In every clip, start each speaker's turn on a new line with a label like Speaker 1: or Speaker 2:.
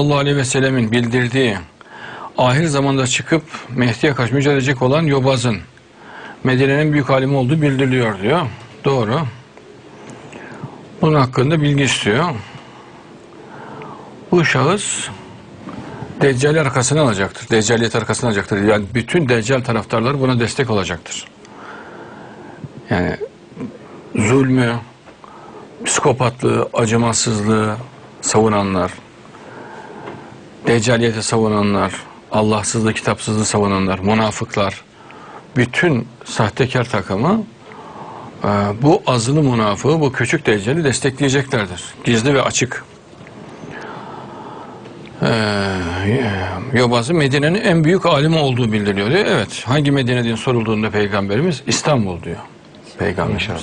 Speaker 1: sallallahu aleyhi ve sellemin bildirdiği ahir zamanda çıkıp Mehdi'ye karşı mücadele edecek olan Yobaz'ın Medine'nin büyük alimi olduğu bildiriliyor diyor. Doğru. Bunun hakkında bilgi istiyor. Bu şahıs Deccal arkasını alacaktır. Deccaliyet arkasını alacaktır. Yani bütün Deccal taraftarları buna destek olacaktır. Yani zulmü, psikopatlığı, acımasızlığı savunanlar, Deccaliyeti savunanlar, Allahsızlığı, kitapsızlığı savunanlar, münafıklar, bütün sahtekar takımı e, bu azılı münafığı, bu küçük deccali destekleyeceklerdir. Gizli ve açık. Ee, Yobaz'ın Medine'nin en büyük alimi olduğu bildiriliyor diyor. Evet. Hangi Medine diye sorulduğunda peygamberimiz İstanbul diyor. Peygamberimiz.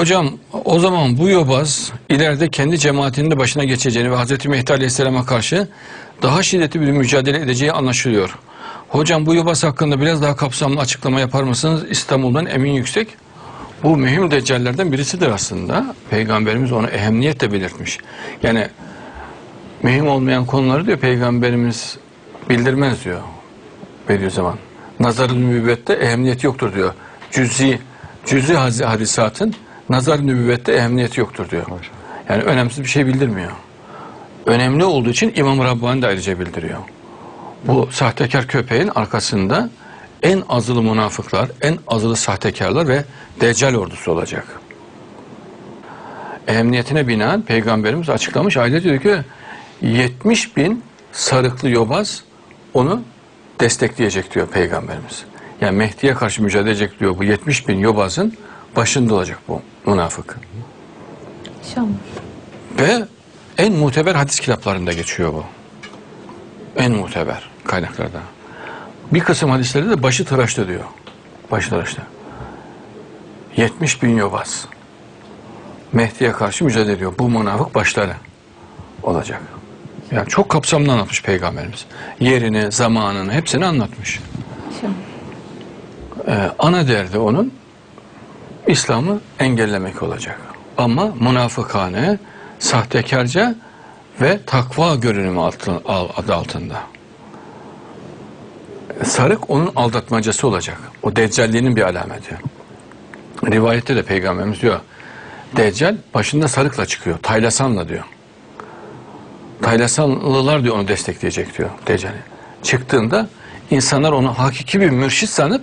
Speaker 1: Hocam o zaman bu yobaz ileride kendi cemaatinin de başına geçeceğini ve Hz. Mehdi Aleyhisselam'a karşı daha şiddetli bir mücadele edeceği anlaşılıyor. Hocam bu yobaz hakkında biraz daha kapsamlı açıklama yapar mısınız? İstanbul'dan Emin Yüksek. Bu mühim deccallerden birisidir aslında. Peygamberimiz onu ehemmiyetle belirtmiş. Yani mühim olmayan konuları diyor Peygamberimiz bildirmez diyor Bediüzzaman. Nazar-ı nübüvvette ehemmiyet yoktur diyor. Cüzi, cüzi hadisatın nazar-ı nübüvvette ehemmiyet yoktur diyor. Yani önemsiz bir şey bildirmiyor. Önemli olduğu için İmam Rabbani de ayrıca bildiriyor. Bu sahtekar köpeğin arkasında en azılı münafıklar, en azılı sahtekarlar ve deccal ordusu olacak. Ehemmiyetine binaen Peygamberimiz açıklamış. Aile diyor ki 70 bin sarıklı yobaz onu destekleyecek diyor Peygamberimiz. Yani Mehdi'ye karşı mücadele edecek diyor bu 70 bin yobazın başında olacak bu münafık.
Speaker 2: İnşallah.
Speaker 1: Ve en muteber hadis kitaplarında geçiyor bu. En muteber kaynaklarda. Bir kısım hadislerde de başı tıraşlı diyor. Başı tıraşlı. 70 bin yobaz. Mehdi'ye karşı mücadele ediyor. Bu münafık başları olacak. Yani çok kapsamlı anlatmış Peygamberimiz. Yerini, zamanını hepsini anlatmış. Ee, ana derdi onun İslam'ı engellemek olacak. Ama münafıkane, sahtekarca ve takva görünümü altı- al- adı altında. Sarık onun aldatmacası olacak. O deccalliğinin bir alameti. Rivayette de peygamberimiz diyor. Deccal başında sarıkla çıkıyor. Taylasanla diyor. Taylasanlılar diyor onu destekleyecek diyor Deccal'i. Çıktığında insanlar onu hakiki bir mürşit sanıp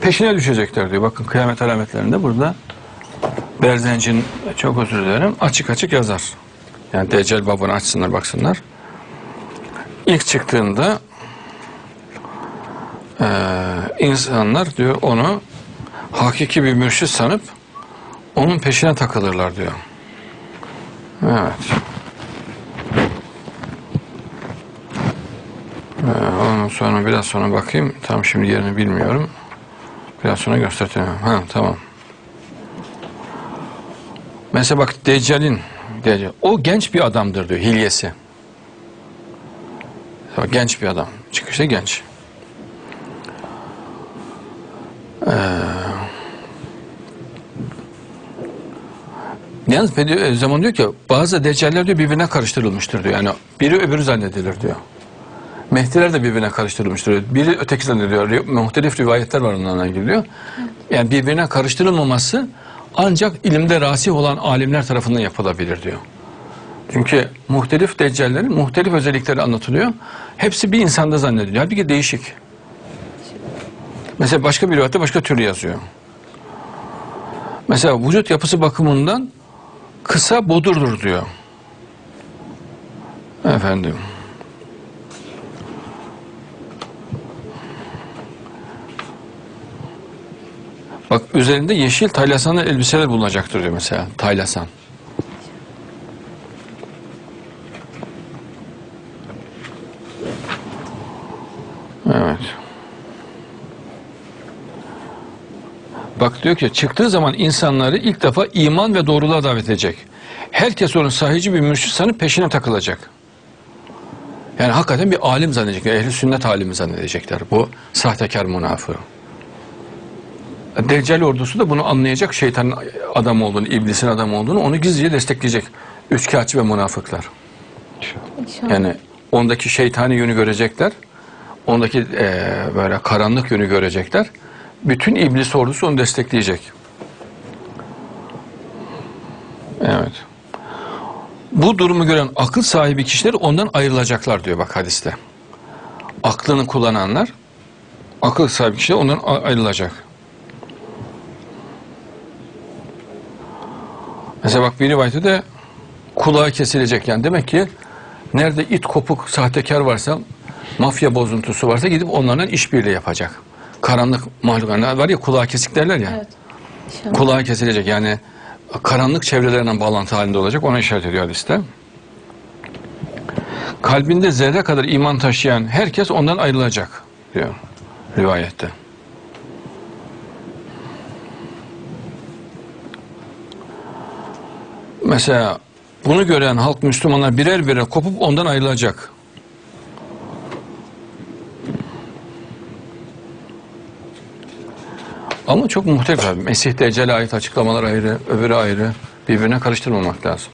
Speaker 1: peşine düşecekler diyor. Bakın kıyamet alametlerinde burada Berzencin çok özür dilerim açık açık yazar. Yani Deccal babını açsınlar baksınlar. İlk çıktığında eee, insanlar diyor onu hakiki bir mürşit sanıp onun peşine takılırlar diyor. Evet. Ee, ondan sonra biraz sonra bakayım. Tam şimdi yerini bilmiyorum. Biraz sonra göstereceğim. Ha tamam. Mesela bak Deccal'in Deccal, o genç bir adamdır diyor hilyesi. Genç bir adam. Çıkışta genç. Ee, Yalnız Bedi- zaman diyor ki bazı deccaller diyor birbirine karıştırılmıştır diyor. Yani biri öbürü zannedilir diyor. Mehdiler de birbirine karıştırılmıştır. Biri öteki zannediyor. Muhtelif rivayetler var onlarla ilgili diyor. Yani birbirine karıştırılmaması ancak ilimde rasih olan alimler tarafından yapılabilir diyor. Çünkü muhtelif deccallerin muhtelif özellikleri anlatılıyor. Hepsi bir insanda zannediliyor. Halbuki değişik. Mesela başka bir rivayette başka türlü yazıyor. Mesela vücut yapısı bakımından kısa bodurdur diyor. Efendim. Bak üzerinde yeşil taylasanlı elbiseler bulunacaktır diyor mesela. Taylasan. Evet. Bak diyor ki çıktığı zaman insanları ilk defa iman ve doğruluğa davet edecek. Herkes onun sahici bir mürşit sanıp peşine takılacak. Yani hakikaten bir alim zannedecekler. Ehli sünnet alimi zannedecekler. Bu sahtekar münafığı. Deccal ordusu da bunu anlayacak şeytanın adam olduğunu, iblisin adam olduğunu onu gizlice destekleyecek. üçkağıtçı ve münafıklar.
Speaker 2: İnşallah.
Speaker 1: Yani ondaki şeytani yönü görecekler. Ondaki eee, böyle karanlık yönü görecekler. Bütün iblis ordusu onu destekleyecek. Evet. Bu durumu gören akıl sahibi kişiler ondan ayrılacaklar diyor bak hadiste. Aklını kullananlar akıl sahibi kişiler ondan ayrılacak. Mesela bak bir rivayette de kulağı kesilecek yani demek ki nerede it kopuk sahtekar varsa mafya bozuntusu varsa gidip onlarla işbirliği yapacak. Karanlık mahluklar var ya kulağı kesik derler ya.
Speaker 2: Evet. İnşallah.
Speaker 1: Kulağı kesilecek yani karanlık çevrelerle bağlantı halinde olacak ona işaret ediyor hadiste. Kalbinde zerre kadar iman taşıyan herkes ondan ayrılacak diyor rivayette. Mesela bunu gören halk Müslümanlar birer birer kopup ondan ayrılacak. Ama çok muhtelif abi. Mesih Deccal'e ait açıklamalar ayrı, öbürü ayrı. Birbirine karıştırmamak lazım.